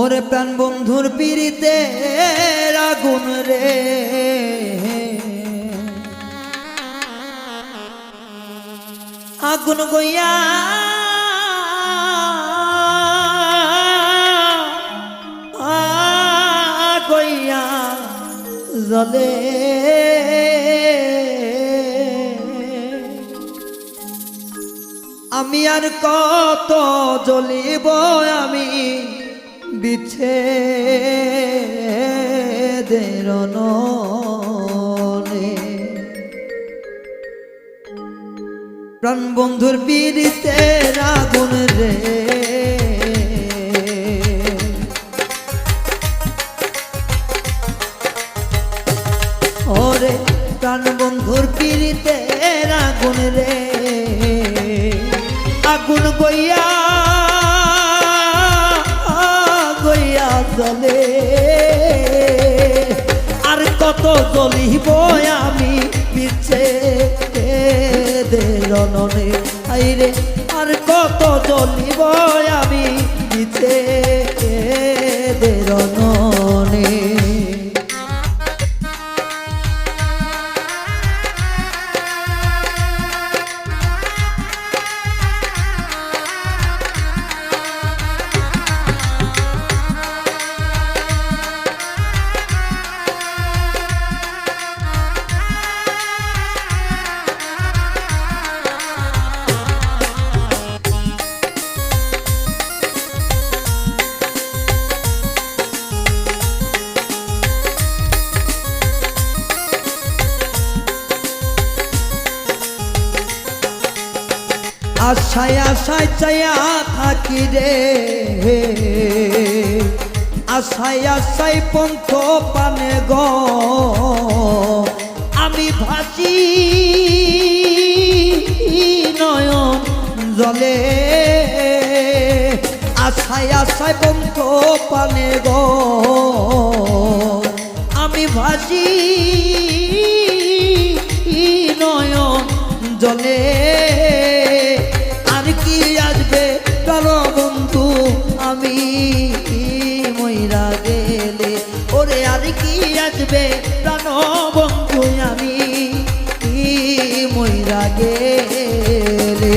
ওরে প্রাণ বন্ধুর পিড়িতে আগুন রে। আগুন গইয়া গইয়া জলে আমি আর কত জ্বলিব আমি বিছে প্রাণ বন্ধুর পিড়িতে আগুন রে। ওরে প্রাণ বন্ধুর পিড়িতে আগুন রে। আগুন গইয়া জলে। আর কত জ্বলিব আমি পিছে রননে আর কত জ্বলিব আশায় আশায় চাইয়া থাকি রে। আশায় আশায় পন্থ পানে গ। আমি ভাসি নয়ন জলে। আশায় আশায় পন্থ পানে গ। আমি ভাসি নয়ন জলে। গেলে? ওরে আর কি আসবে? প্রাণ বন্ধু আমি ময়রা গেলে?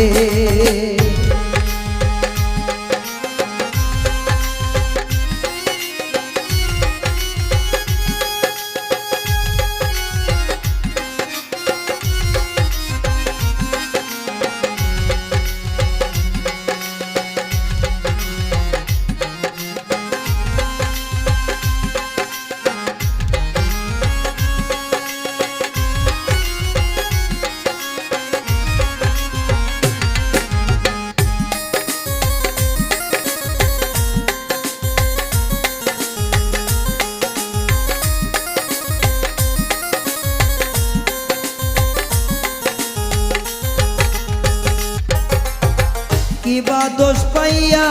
কিবা দোষ পাইয়া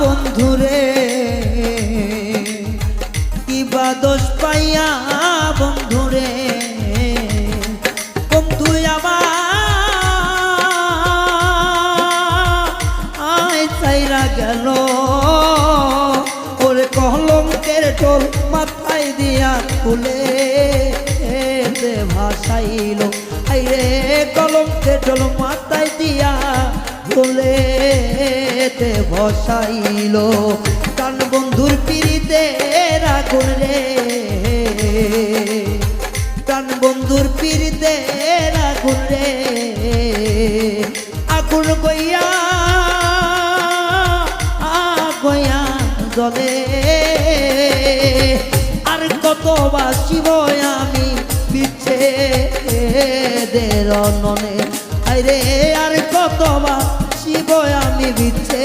বন্ধুরে। কিবা দোষ পাইয়া বন্ধুরে। বন্ধু আমার। চাইরা গেল। ওরে কলঙ্কের টোল মাথায় দিয়া তুলে ভাসাইল। আইরে কলঙ্কের টোল মাথায় দিয়া ফুলেতে বসাইল। কান বন্ধুর পিড়িতে রাগুন রে। কান বন্ধুর পিড়িতে রাগুন রে। আগুন গইয়া গইয়া জলে আর কত বাসিব আমি পিছে দের ননে আরে আর কত শিব আমি বিচ্ছে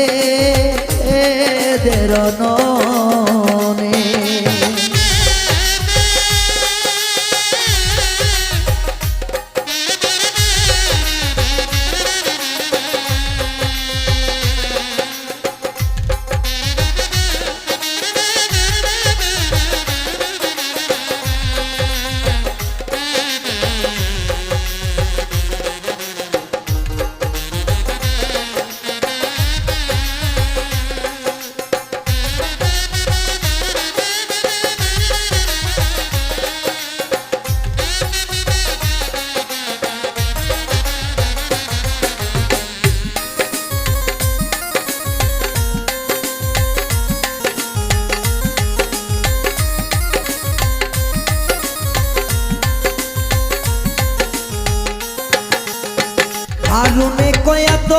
দের ননে এত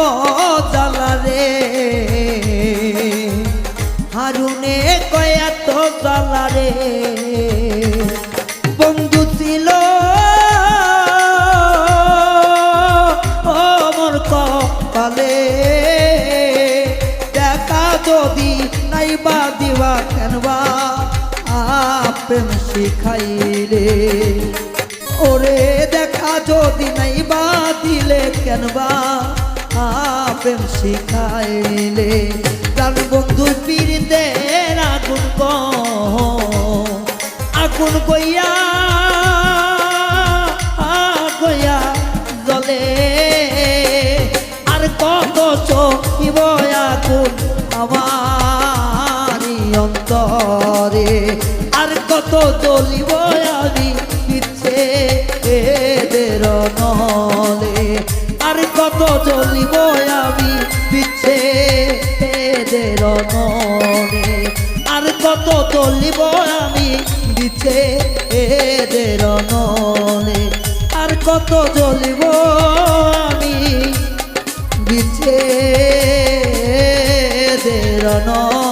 জ্বালা রে। হারুনে কয় এত জ্বালা রে। বন্ধু ছিল। অমর কপালে। দেখা যদি নাইবা দিবা কেনবা আপেম শিখাইলে। ওরে দেখা যদি নাই বা দিলে কেনবা আপেম শিখাইলে তার বন্ধু পীড়িতে আগুন ক আগুন কইয়া গইয়া জলে জ্বলিব আমি পিছে এদের নলে আর কত জ্বলিব আমি পিছে এদের নলে আর কত জ্বলিব আমি বিছে দের নলে